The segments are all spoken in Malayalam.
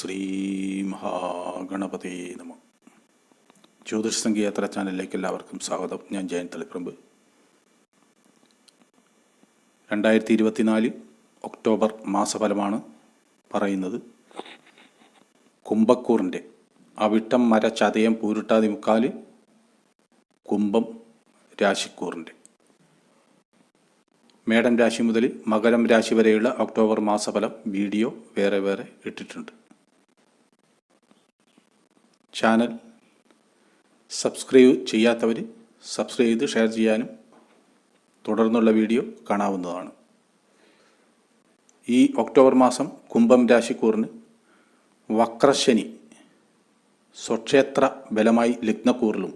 ശ്രീ മഹാഗണപതി നമ. ജ്യോതിഷ സംഗീയാത്ര ചാനലിലേക്ക് എല്ലാവർക്കും സ്വാഗതം. ഞാൻ ജയൻ തളിപ്രമ്പ് രണ്ടായിരത്തി ഇരുപത്തിനാല് ഒക്ടോബർ മാസഫലമാണ് പറയുന്നത്. കുംഭക്കൂറിന്റെ അവിട്ടം മര ചതയം പൂരുട്ടാതി മുക്കാൽ കുംഭം രാശിക്കൂറിന്റെ മേടം രാശി മുതൽ മകരം രാശി വരെയുള്ള ഒക്ടോബർ മാസഫലം വീഡിയോ വേറെ വേറെ ഇട്ടിട്ടുണ്ട്. ചാനൽ സബ്സ്ക്രൈബ് ചെയ്യാത്തവർ സബ്സ്ക്രൈബ് ചെയ്ത് ഷെയർ ചെയ്യാനും തുടർന്നുള്ള വീഡിയോ കാണാവുന്നതാണ്. ഈ ഒക്ടോബർ മാസം കുംഭം രാശിക്കൂറിന് വക്രശനി സ്വക്ഷേത്ര ബലമായി ലഗ്നക്കൂറിലും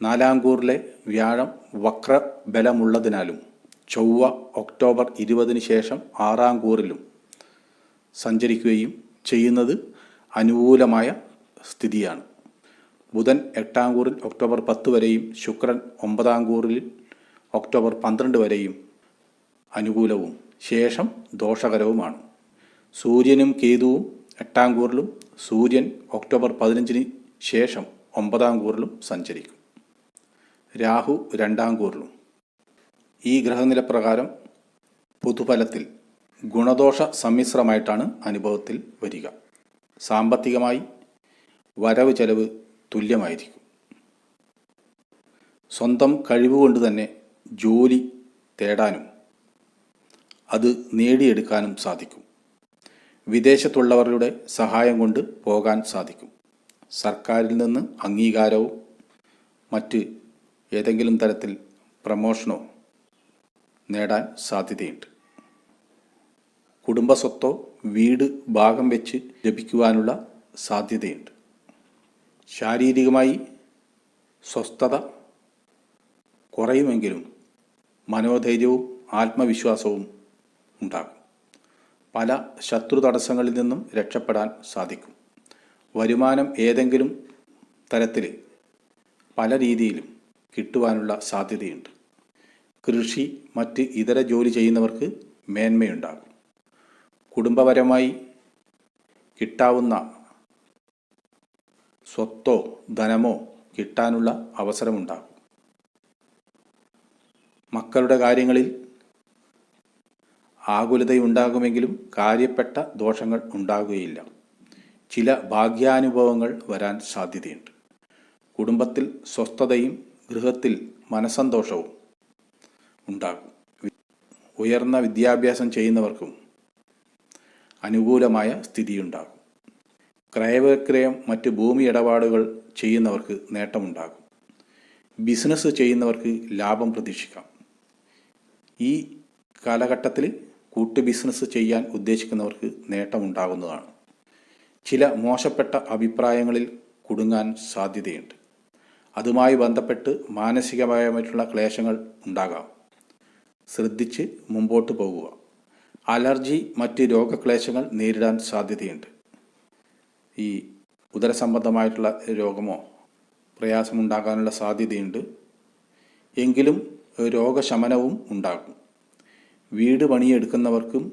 നാലാം കൂറിലെ വ്യാഴം വക്രബലമുള്ളതിനാലും ചൊവ്വ ഒക്ടോബർ ഇരുപതിന് ശേഷം ആറാം കൂറിലും സഞ്ചരിക്കുകയും ചെയ്യുന്നത് അനുകൂലമായ സ്ഥിതിയാണ്. ബുധൻ എട്ടാം കൂറിൽ ഒക്ടോബർ പത്ത് വരെയും ശുക്രൻ ഒമ്പതാം കൂറിൽ ഒക്ടോബർ പന്ത്രണ്ട് വരെയും അനുകൂലവും ശേഷം ദോഷകരവുമാണ്. സൂര്യനും കേതുവും എട്ടാം കൂറിലും സൂര്യൻ ഒക്ടോബർ പതിനഞ്ചിന് ശേഷം ഒമ്പതാം കൂറിലും സഞ്ചരിക്കും. രാഹു രണ്ടാം കൂറിലും. ഈ ഗ്രഹനില പ്രകാരം പൊതുഫലത്തിൽ ഗുണദോഷ സമ്മിശ്രമായിട്ടാണ് അനുഭവത്തിൽ വരിക. സാമ്പത്തികമായി വരവ് ചെലവ് തുല്യമായിരിക്കും. സ്വന്തം കഴിവുകൊണ്ട് തന്നെ ജോലി തേടാനും അത് നേടിയെടുക്കാനും സാധിക്കും. വിദേശത്തുള്ളവരുടെ സഹായം കൊണ്ട് പോകാൻ സാധിക്കും. സർക്കാരിൽ നിന്ന് അംഗീകാരവും മറ്റ് ഏതെങ്കിലും തരത്തിൽ പ്രമോഷനോ നേടാൻ സാധ്യതയുണ്ട്. കുടുംബസ്വത്തോ വീട് ഭാഗം വെച്ച് ലഭിക്കുവാനുള്ള സാധ്യതയുണ്ട്. ശാരീരികമായി സ്വസ്ഥത കുറയുമെങ്കിലും മനോധൈര്യവും ആത്മവിശ്വാസവും ഉണ്ടാകും. പല ശത്രു തടസ്സങ്ങളിൽ നിന്നും രക്ഷപ്പെടാൻ സാധിക്കും. വരുമാനം ഏതെങ്കിലും തരത്തിൽ പല രീതിയിലും കിട്ടുവാനുള്ള സാധ്യതയുണ്ട്. കൃഷി മറ്റ് ഇതര ജോലി ചെയ്യുന്നവർക്ക് മേന്മയുണ്ടാകും. കുടുംബപരമായി കിട്ടാവുന്ന സ്വത്തോ ധനമോ കിട്ടാനുള്ള അവസരമുണ്ടാകും. മക്കളുടെ കാര്യങ്ങളിൽ ആകുലതയുണ്ടാകുമെങ്കിലും കാര്യപ്പെട്ട ദോഷങ്ങൾ ഉണ്ടാകുകയില്ല. ചില ഭാഗ്യാനുഭവങ്ങൾ വരാൻ സാധ്യതയുണ്ട്. കുടുംബത്തിൽ സ്വസ്ഥതയും ഗൃഹത്തിൽ മനസന്തോഷവും ഉണ്ടാകും. ഉയർന്ന വിദ്യാഭ്യാസം ചെയ്യുന്നവർക്കും അനുകൂലമായ സ്ഥിതിയുണ്ടാകും. ക്രയവിക്രയം മറ്റ് ഭൂമി ഇടപാടുകൾ ചെയ്യുന്നവർക്ക് നേട്ടമുണ്ടാകും. ബിസിനസ് ചെയ്യുന്നവർക്ക് ലാഭം പ്രതീക്ഷിക്കാം. ഈ കാലഘട്ടത്തിൽ കൂട്ടു ബിസിനസ് ചെയ്യാൻ ഉദ്ദേശിക്കുന്നവർക്ക് നേട്ടമുണ്ടാകുന്നതാണ്. ചില മോശപ്പെട്ട അഭിപ്രായങ്ങളിൽ കുടുങ്ങാൻ സാധ്യതയുണ്ട്. അതുമായി ബന്ധപ്പെട്ട് മാനസികമായിട്ടുള്ള ക്ലേശങ്ങൾ ഉണ്ടാകാം. ശ്രദ്ധിച്ച് മുമ്പോട്ട് പോകുക അലർജി മറ്റ് രോഗക്ലേശങ്ങൾ നേരിടാൻ സാധ്യതയുണ്ട്. ഈ ഉദരസംബന്ധമായിട്ടുള്ള രോഗമോ പ്രയാസമുണ്ടാകാനുള്ള സാധ്യതയുണ്ട്. എങ്കിലും രോഗശമനവും ഉണ്ടാകും. വീട് പണിയെടുക്കുന്നവർക്കും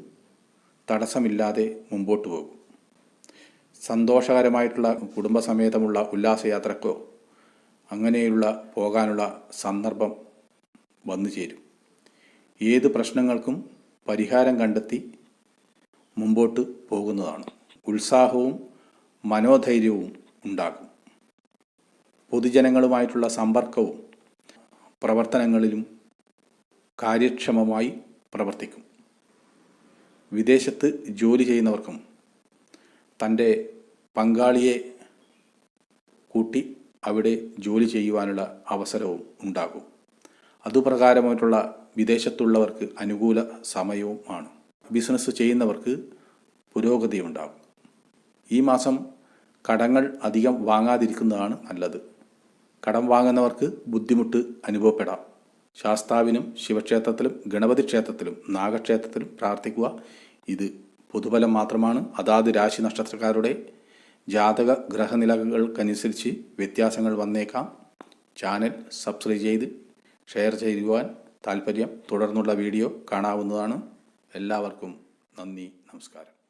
തടസ്സമില്ലാതെ മുമ്പോട്ട് പോകും. സന്തോഷകരമായിട്ടുള്ള കുടുംബസമേതമുള്ള ഉല്ലാസയാത്രക്കോ അങ്ങനെയുള്ള പോകാനുള്ള സന്ദർഭം വന്നു ചേരും. ഏത് പ്രശ്നങ്ങൾക്കും പരിഹാരം കണ്ടെത്തി മുമ്പോട്ട് പോകുന്നതാണ്. ഉത്സാഹവും മനോധൈര്യവും ഉണ്ടാകും. പൊതുജനങ്ങളുമായിട്ടുള്ള സമ്പർക്കവും പ്രവർത്തനങ്ങളിലും കാര്യക്ഷമമായി പ്രവർത്തിക്കും. വിദേശത്ത് ജോലി ചെയ്യുന്നവർക്കും തന്റെ പങ്കാളിയെ കൂട്ടി അവിടെ ജോലി ചെയ്യുവാനുള്ള അവസരവും ഉണ്ടാകും. അതുപ്രകാരമായിട്ടുള്ള വിദേശത്തുള്ളവർക്ക് അനുകൂല സമയവുമാണ് ബിസിനസ് ചെയ്യുന്നവർക്ക് പുരോഗതി ഉണ്ടാകും ഈ മാസം കടങ്ങൾ അധികം വാങ്ങാതിരിക്കുന്നതാണ് നല്ലത്. കടം വാങ്ങുന്നവർക്ക് ബുദ്ധിമുട്ട് അനുഭവപ്പെടാം. ശാസ്താവിനും ശിവക്ഷേത്രത്തിലും ഗണപതി ക്ഷേത്രത്തിലും നാഗക്ഷേത്രത്തിലും പ്രാർത്ഥിക്കുക. ഇത് പൊതുഫലം മാത്രമാണ്. അതാത് രാശി നക്ഷത്രക്കാരുടെ ജാതക ഗ്രഹനിലകൾക്കനുസരിച്ച് വ്യത്യാസങ്ങൾ വന്നേക്കാം. ചാനൽ സബ്സ്ക്രൈബ് ചെയ്ത് ഷെയർ ചെയ്യുവാൻ താല്പര്യം തുടർന്നുള്ള വീഡിയോ കാണാവുന്നതാണ്. എല്ലാവർക്കും നന്ദി നമസ്കാരം.